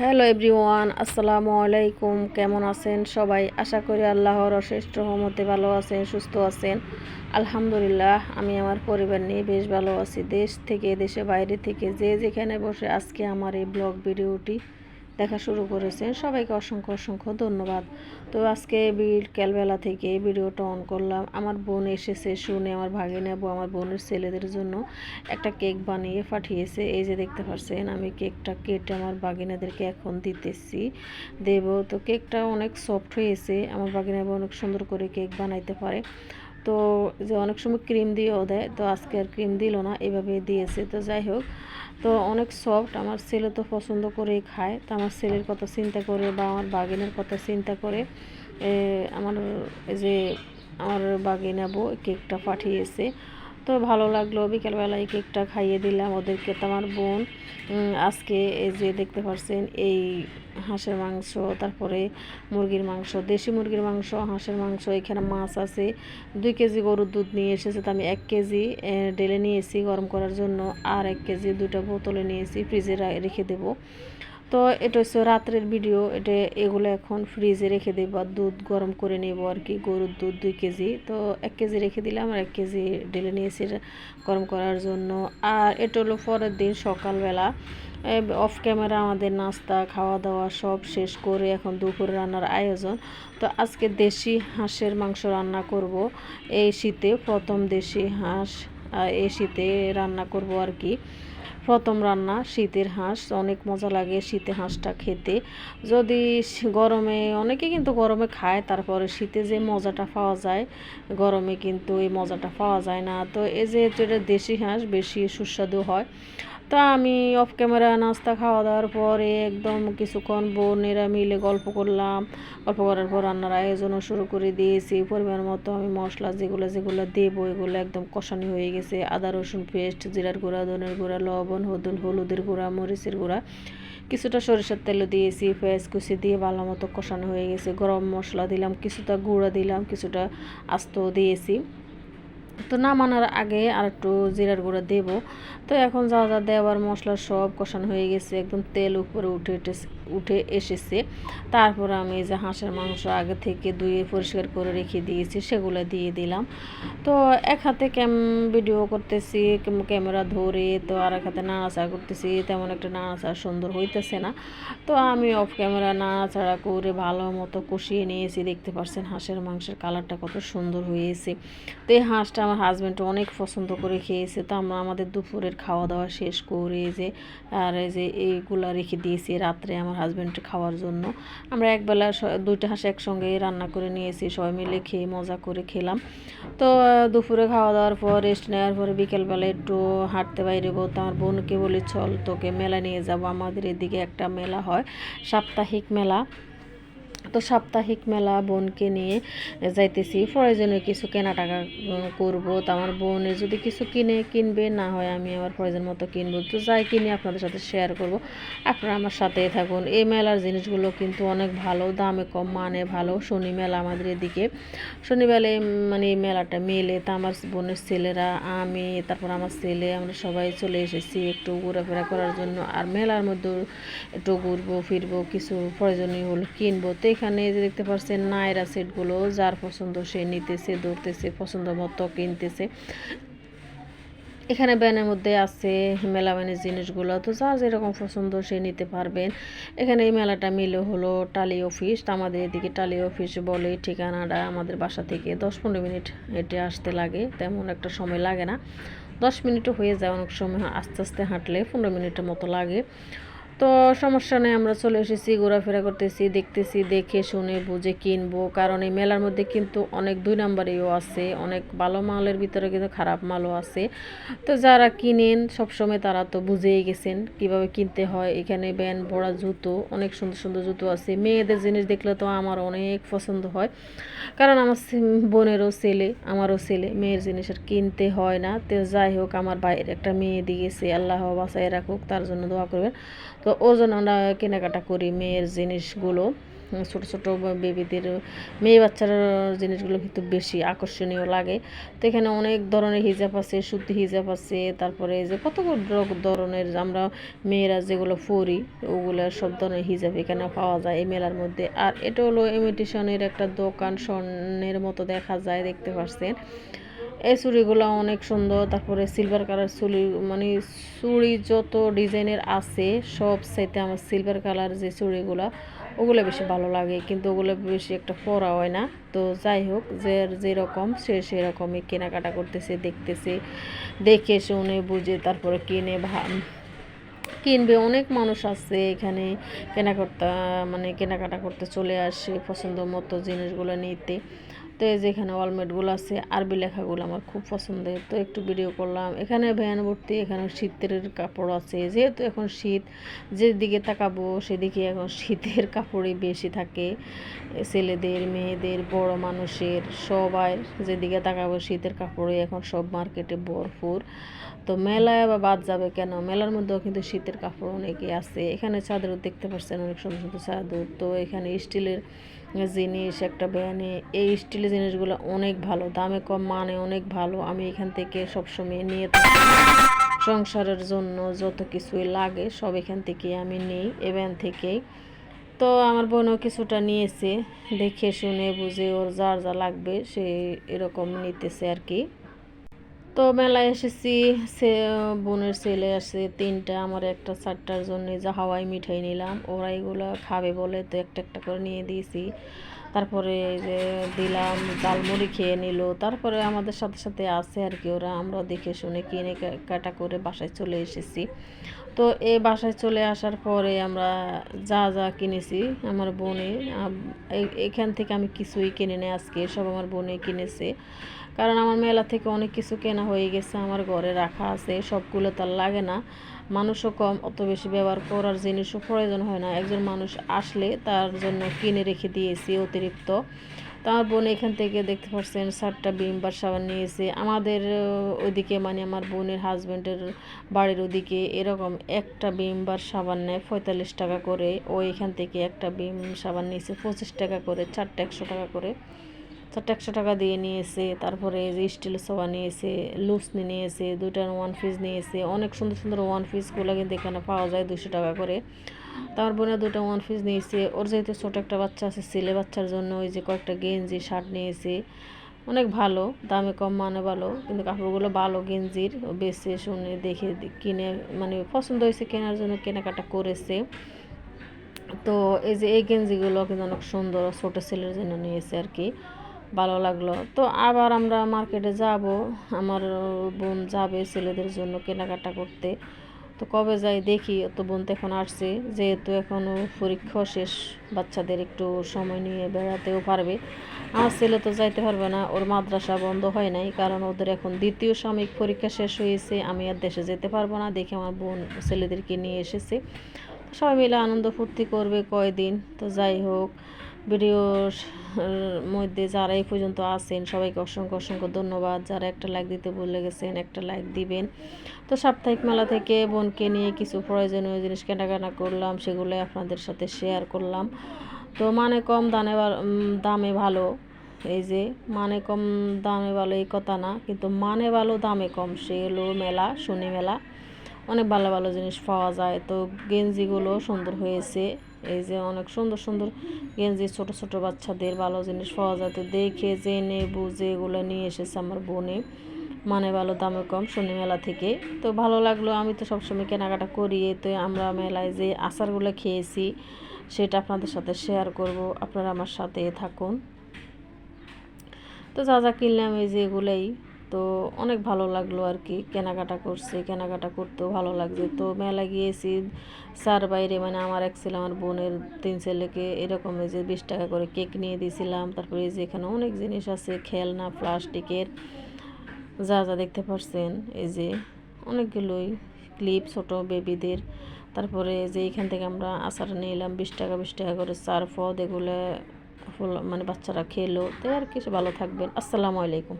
Hello everyone, আসসালামু আলাইকুম। কেমন আছেন সবাই? আশা করি আল্লাহর অশেষ রহমতে ভালো আছেন, সুস্থ আছেন। আলহামদুলিল্লাহ, আমি আমার পরিবার নিয়ে বেশ ভালো আছি। দেশ থেকে দেশে বাইরে থেকে যে যেখানে বসে আজকে আমার এই ব্লগ ভিডিওটি দেখা শুরু করেছেন সবাইকে অসংখ্য অসংখ্য ধন্যবাদ। তো আজকে বিকেলবেলা থেকে ভিডিওটা অন করলাম। আমার বোন এসেছে শুনে আমার ভাগে নেব আমার বোনের ছেলেদের জন্য একটা কেক বানিয়ে পাঠিয়েছে। এই যে দেখতে পাচ্ছেন আমি কেকটা কেটে আমার বাগিনাদেরকে এখন দিতেছি। দেব, তো কেকটা অনেক সফট হয়েছে। আমার বাগিনা অনেক সুন্দর করে কেক বানাইতে পারে। তো যে অনেক সময় ক্রিম দিয়েও দেয়, তো আজকে আর ক্রিম দিল না, এভাবে দিয়েছে। তো যাই হোক, তো অনেক সফট আমার ছেলে তো পছন্দ করেই খায়। তো আমার ছেলের কথা চিন্তা করে বা আমার বাগিনের কথা চিন্তা করে আমার যে, আমার বাগিনাবো কেকটা পাঠিয়েছে। তো ভালো লাগল। বিকেলবেলায় কেকটা খাইয়ে দিলাম ওদেরকে। তো আমার বোন আজকে এই যে দেখতে পাচ্ছেন এই হাঁসের মাংস, তারপরে মুরগির মাংস, দেশি মুরগির মাংস, হাঁসের মাংস, এখানে মাছ আছে। দুই কেজি গরুর দুধ নিয়ে এসেছে তো আমি এক কেজি ডেলে নিয়েছি গরম করার জন্য, আর এক কেজি দুটা বোতলে নিয়েছি, ফ্রিজে রেখে দেবো। তো এটা হচ্ছে রাত্রের ভিডিও এটা এগুলো এখন ফ্রিজে রেখে দেবো আর দুধ গরম করে নেব আর কি, গরুর দুধ দুই কেজি। তো এক কেজি রেখে দিলাম আর এক কেজি ঢেলে নিয়েছি গরম করার জন্য। আর এটা হলো পরের দিন সকালবেলা। অফ ক্যামেরা আমাদের নাস্তা খাওয়া দাওয়া সব শেষ করে এখন দুপুরে রান্নার আয়োজন। তো আজকে দেশি হাঁসের মাংস রান্না করব এই শীতে, প্রথম দেশি হাঁস এই শীতে রান্না করব আর কি। প্রথম রান্না, শীতের হাঁস, অনেক মজা লাগে শীতে হাঁসটা খেতে। যদি গরমে, অনেকে কিন্তু গরমে খায়, তারপরে শীতে যে মজাটা পাওয়া যায়, গরমে কিন্তু এই মজাটা পাওয়া যায় না। তো এই যে এটা দেশি হাঁস, বেশি সুস্বাদু হয়। তা আমি অফ ক্যামেরা নাস্তা খাওয়া দাওয়ার পরে একদম কিছুক্ষণ বোনেরা মিলে গল্প করলাম। গল্প করার পর রান্নার আয়োজনও শুরু করে দিয়েছি। পরিমাণ মতো আমি মশলা যেগুলো যেগুলো দেবো এগুলো একদম কষানি হয়ে গেছে। আদা, রসুন পেস্ট, জিরার গুঁড়া, ধনের গুঁড়া, লবণ হদুল হলুদের গুঁড়া, মরিচের গুঁড়া, কিছুটা সরিষার তেলও দিয়েছি। পেঁয়াজ কুচি দিয়ে ভালো মতো কষানো হয়ে গেছে। গরম মশলা দিলাম, কিছুটা গুঁড়া দিলাম, কিছুটা আস্ত দিয়েছি। তো নামানোর আগে আর একটু জিরার গুঁড়া দেবো। তো এখন যা যা দেওয়ার মশলা সব কষানো হয়ে গেছে, একদম তেল উপরে উঠে উঠে এসেছে। তারপর আমি যে হাঁসের মাংস আগে থেকে ধুয়ে পরিষ্কার করে রেখে দিয়েছি, সেগুলো দিয়ে দিলাম। তো এক হাতে ক্যাম ভিডিও করতেছি ক্যামেরা ধরে, তো আর এক হাতে নাড়াচাড়া করতেছি, তেমন একটা নাড়াচাড়া সুন্দর হইতেছে না। তো আমি অফ ক্যামেরা নাড়াচাড়া করে ভালো মতো কষিয়ে নিয়েছি, দেখতে পাচ্ছেন হাঁসের মাংসের কালারটা কত সুন্দর হয়েছে। তো এই হাঁসটা আমার হাজব্যান্ড অনেক পছন্দ করে খেয়েছে, তো আমরা আমাদের দুপুরের খাওয়া দাওয়া শেষ করে যে, আর এই যে এইগুলা রেখে দিয়েছি রাত্রে আমার হাজব্যান্ডের খাওয়ার জন্য। আমরা একবেলা দুইটা হাঁস একসঙ্গে রান্না করে নিয়েছি, সবাই মিলে খেয়ে মজা করে খেলাম। তো দুপুরে খাওয়া দাওয়ার পর রেস্ট নেওয়ার পরে বিকেলবেলা একটু হাঁটতে বাইরে তো আমার বোনকে বলি, চল তোকে মেলা নিয়ে যাব, আমাদের এদিকে একটা মেলা হয়, সাপ্তাহিক মেলা। তো সাপ্তাহিক মেলা বোনকে নিয়ে যাইতেছি। প্রয়োজনীয় কিছু কেনা টাকা করব। তো আমার বোনে যদি কিছু কিনে, কিনবে, না হয় আমি আমার প্রয়োজন মতো কিনবো। তো যাই কিনে, আপনাদের সাথে শেয়ার করব। আপনারা আমার সাথে থাকুন। এই মেলার জিনিসগুলো কিন্তু অনেক ভালো, দামে কম মানে ভালো। শনি মেলা আমাদের এদিকে। শনিবেলায় মানে মেলাটা মেলে। তা আমার বোনের ছেলেরা, আমি, তারপর আমার ছেলে, আমরা সবাই চলে এসেছি একটু ঘোরাফেরা করার জন্য। আর মেলার মধ্যে একটু ঘুরবো, ফিরবো, কিছু প্রয়োজনীয় হলো কিনবো। তো এখানে যে দেখতে পাচ্ছেন নায়রা সেটগুলো, যার পছন্দ সে নিতেছে, ধরতেছে, পছন্দ মতো কিনতেছে। এখানে ব্যানের মধ্যে আছে মেলামানের জিনিসগুলো, তো যার যেরকম পছন্দ সে নিতে পারবেন। এখানে এই মেলাটা মিলে হলো টালি অফিস, তো আমাদের এদিকে টালি অফিস বলে ঠিকানাটা আমাদের বাসা থেকে দশ পনেরো মিনিট হেঁটে আসতে লাগে, তেমন একটা সময় লাগে না। দশ মিনিটও হয়ে যায়, অনেক সময় আস্তে আস্তে হাঁটলে পনেরো মিনিটের মতো লাগে। তো সমস্যা নেই, আমরা চলে এসেছি, ঘোরাফেরা করতেছি, দেখতেছি, দেখে শুনে বুঝে কিনবো। কারণ এই মেলার মধ্যে কিন্তু অনেক দুই নাম্বারেও আছে, অনেক ভালো মালের ভিতরে কিন্তু খারাপ মালও আছে। তো যারা কিনেন, সবসময় তারা তো বুঝেই গেছেন কীভাবে কিনতে হয়। এখানে ব্যান, ভরা জুতো, অনেক সুন্দর সুন্দর জুতো আছে। মেয়েদের জিনিস দেখলে তো আমার অনেক পছন্দ হয়। কারণ আমার বোনেরও ছেলে, আমারও ছেলে, মেয়ের জিনিস আর কিনতে হয় না। তো যাই হোক, আমার বাইরে একটা মেয়ে দিয়েছে, আল্লাহ বাসায় রাখুক, তার জন্য দোয়া করবেন। তো ওজন আমরা কেনাকাটা করি, মেয়ের জিনিসগুলো, ছোট ছোট বেবিদের মেয়ে বাচ্চার জিনিসগুলো কিন্তু বেশি আকর্ষণীয় লাগে। তো এখানে অনেক ধরনের হিজাব আছে, সুতি হিজাব আছে, তারপরে যে কত ধরনের আমরা মেয়েরা যেগুলো পরি, ওগুলো সব ধরনের হিজাব এখানে পাওয়া যায় এই মেলার মধ্যে। আর এটা হলো ইমিটেশনের একটা দোকান, স্বর্ণের মতো দেখা যায়, দেখতে পাচ্ছেন এই চুড়িগুলো অনেক সুন্দর, তারপরে সিলভার কালার চুড়ি মানে চুড়ি যত ডিজাইনের আছে, সব সাইতে আমার সিলভার কালার যে চুড়িগুলো, ওগুলো বেশি ভালো লাগে, কিন্তু ওগুলো বেশি একটা পরা হয় না। তো যাই হোক, যে যেরকম, সে সেরকমই কেনাকাটা করতেছে, দেখতেছে, দেখে শুনে, বুঝে তারপরে কিনে ভা, কিনবে। অনেক মানুষ আছে এখানে কেনাকাটা মানে কেনাকাটা করতে চলে আসে পছন্দ মতো জিনিসগুলো নিতে। তো এই যে এখানে ওয়ালমেটগুলো আছে, আরবি লেখাগুলো আমার খুব পছন্দের তো একটু ভিডিও করলাম। এখানে ভ্যান ভর্তি, এখানে শীতের কাপড় আছে। যেহেতু এখন শীত, যেদিকে তাকাবো সেদিকে এখন শীতের কাপড়ই বেশি থাকে। ছেলেদের, মেয়েদের, বড় মানুষের, সবাই যেদিকে তাকাবো শীতের কাপড়ই এখন সব মার্কেটে ভরপুর। তো মেলায় আবার বাদ যাবে কেন? মেলার মধ্যেও কিন্তু শীতের কাপড় অনেকে আছে। এখানে চাদর দেখতে পাচ্ছেন অনেক সুন্দর সুন্দর চাদর। তো এখানে স্টিলের জিনিস, একটা ব্যানে এই স্টিলের জিনিসগুলো অনেক ভালো, দামে কম মানে অনেক ভালো। আমি এখান থেকে সবসময় নিয়ে থাকি। সংসারের জন্য যত কিছুই লাগে, সব এখান থেকে আমি নিই এভ্যান থেকেই। তো আমার বোনও কিছুটা নিয়েছে, দেখে শুনে বুঝে ওর যার যা লাগবে সে এরকম নিতেছে আর কি। তো মেলায় এসেছি, সে বোনের ছেলে আছে তিনটা, আমার একটা চারটার জন্য যা হাওয়াই মিঠাই নিলাম, ওরা এগুলো খাবে বলে তো একটা একটা করে নিয়ে দিয়েছি। তারপরে দিলাম, ডালমুড়ি খেয়ে নিল। তারপরে আমাদের সাথে সাথে আছে আর কি ওরা আমরা দেখে শুনে কিনে কাটা করে বাসায় চলে এসেছি। তো এই বাসায় চলে আসার পরে আমরা যা যা কিনেছি, আমার বোনে এখান থেকে আমি কিছুই কিনে নেই আজকে, সব আমার বোনে কিনেছে। কারণ আমার মেলা থেকে অনেক কিছু কেনা হয়ে গেছে, আমার ঘরে রাখা আছে, সবগুলো তার লাগে না। মানুষও কম, অত বেশি ব্যবহার করার জিনিসও প্রয়োজন হয় না। একজন মানুষ আসলে তার জন্য কিনে রেখে দিয়েছি অতিরিক্ত। তার বোন এখান থেকে দেখতে পাচ্ছেন সাতটা বিমবার সাবান নিয়েছে। আমাদের ওইদিকে মানে আমার বোনের হাজব্যান্ডের বাড়ির ওদিকে এরকম একটা বিমবার সাবান নেয় পঁয়তাল্লিশ টাকা করে। ও এখান থেকে একটা বিম সাবান নিয়েছে পঁচিশ টাকা করে, চারটা একশো টাকা করে। চারটে একশো টাকা দিয়ে নিয়েছে, তারপরে যে স্টিল সোয়া নিয়েছে লুসনি নিয়েছে, দুইটা ওয়ান পিস নিয়েছে, অনেক সুন্দর সুন্দর ওয়ান পিসগুলো কিন্তু এখানে পাওয়া যায় দুশো টাকা করে। তার বোনে দুটো ওয়ান পিস নিয়েছে, ওর যেহেতু ছোটো একটা বাচ্চা আছে, ছেলে বাচ্চার জন্য ওই যে কয়েকটা গেঞ্জি শার্ট নিয়েছে, অনেক ভালো, দামে কম মানে ভালো, কিন্তু কাপড়গুলো ভালো গেঞ্জির বেছে শুনে দেখে কিনে মানে পছন্দ হয়েছে, কেনার জন্য কেনাকাটা করেছে। তো এই যে এই গেঞ্জিগুলো কিন্তু অনেক সুন্দর, ছোটো ছেলের জন্য নিয়েছে আর কি। ভালো লাগল। তো আবার আমরা মার্কেটে যাব। আমার বোন যাবে ছেলেদের জন্য কেনাকাটা করতে। তো কবে যাই দেখি। তো বোন তো এখন আসছে। যেহেতু এখনও পরীক্ষা শেষ। বাচ্চাদের একটু সময় নিয়ে বেড়াতেও পারবে। আমার ছেলে তো যাইতে পারবে না। ওর মাদ্রাসা বন্ধ হয় নাই। কারণ ওদের এখন দ্বিতীয় সাময়িক পরীক্ষা শেষ হয়েছে। আমি আর দেশে যেতে পারব না দেখে আমার বোন ছেলেদেরকে নিয়ে এসেছে। সবাই মিলে আনন্দ ফুর্তি করবে কয়দিন। তো যাই হোক। ভিডিওর মধ্যে যারা এই পর্যন্ত আছেন, সবাইকে অসংখ্য অসংখ্য ধন্যবাদ। যারা একটা লাইক দিতে ভুলে গেছেন, একটা লাইক দিবেন। তো সাপ্তাহিক মেলা থেকে বোনকে নিয়ে কিছু প্রয়োজনীয় জিনিস কেনাকাটা করলাম, সেগুলো আপনাদের সাথে শেয়ার করলাম। তো মানে কম দানে দামে ভালো, এই যে মানে কম দামে ভালো এই কথা না, কিন্তু মানে ভালো দামে কম, সে হলো মেলা, শনি মেলা। অনেক ভালো ভালো জিনিস পাওয়া যায়। তো গেঞ্জিগুলো সুন্দর হয়েছে। এই যে অনেক সুন্দর সুন্দর গেঞ্জি ছোট ছোট বাচ্চাদের ভালো জিনিস পাওয়া যায়। তো দেখে, জেনে, বুঝে এগুলো নিয়ে এসেছে আমার বোনে। মানে ভালো, দামে কম, শনি মেলা থেকে। তো ভালো লাগল, আমি তো সবসময় কেনাকাটা করি। তো আমরা মেলায় যে আচারগুলো খেয়েছি, সেটা আপনাদের সাথে শেয়ার করব। আপনারা আমার সাথে থাকুন। তো যা যা কিনলাম, এই যে এগুলোই। তো অনেক ভালো লাগল আর কি কেনাকাটা করছে, কেনাকাটা করতেও ভালো লাগছে। তো মেলা গিয়েছি, স্যার বাইরে মানে আমার এক ছেলে, আমার বোনের তিন ছেলেকে এরকম যে বিশ টাকা করে কেক নিয়ে দিয়েছিলাম। তারপরে এই যে এখানে অনেক জিনিস আছে, খেলনা, প্লাস্টিকের, যা যা দেখতে পাচ্ছেন এই যে অনেকগুলোই ক্লিপ ছোট বেবিদের। তারপরে যে এখান থেকে আমরা আচার নিলাম বিশ টাকা বিশ টাকা করে চার ফদ, এগুলো মানে বাচ্চারা খেলো। তাই আর কিছু ভালো থাকবেন। আসসালামু আলাইকুম।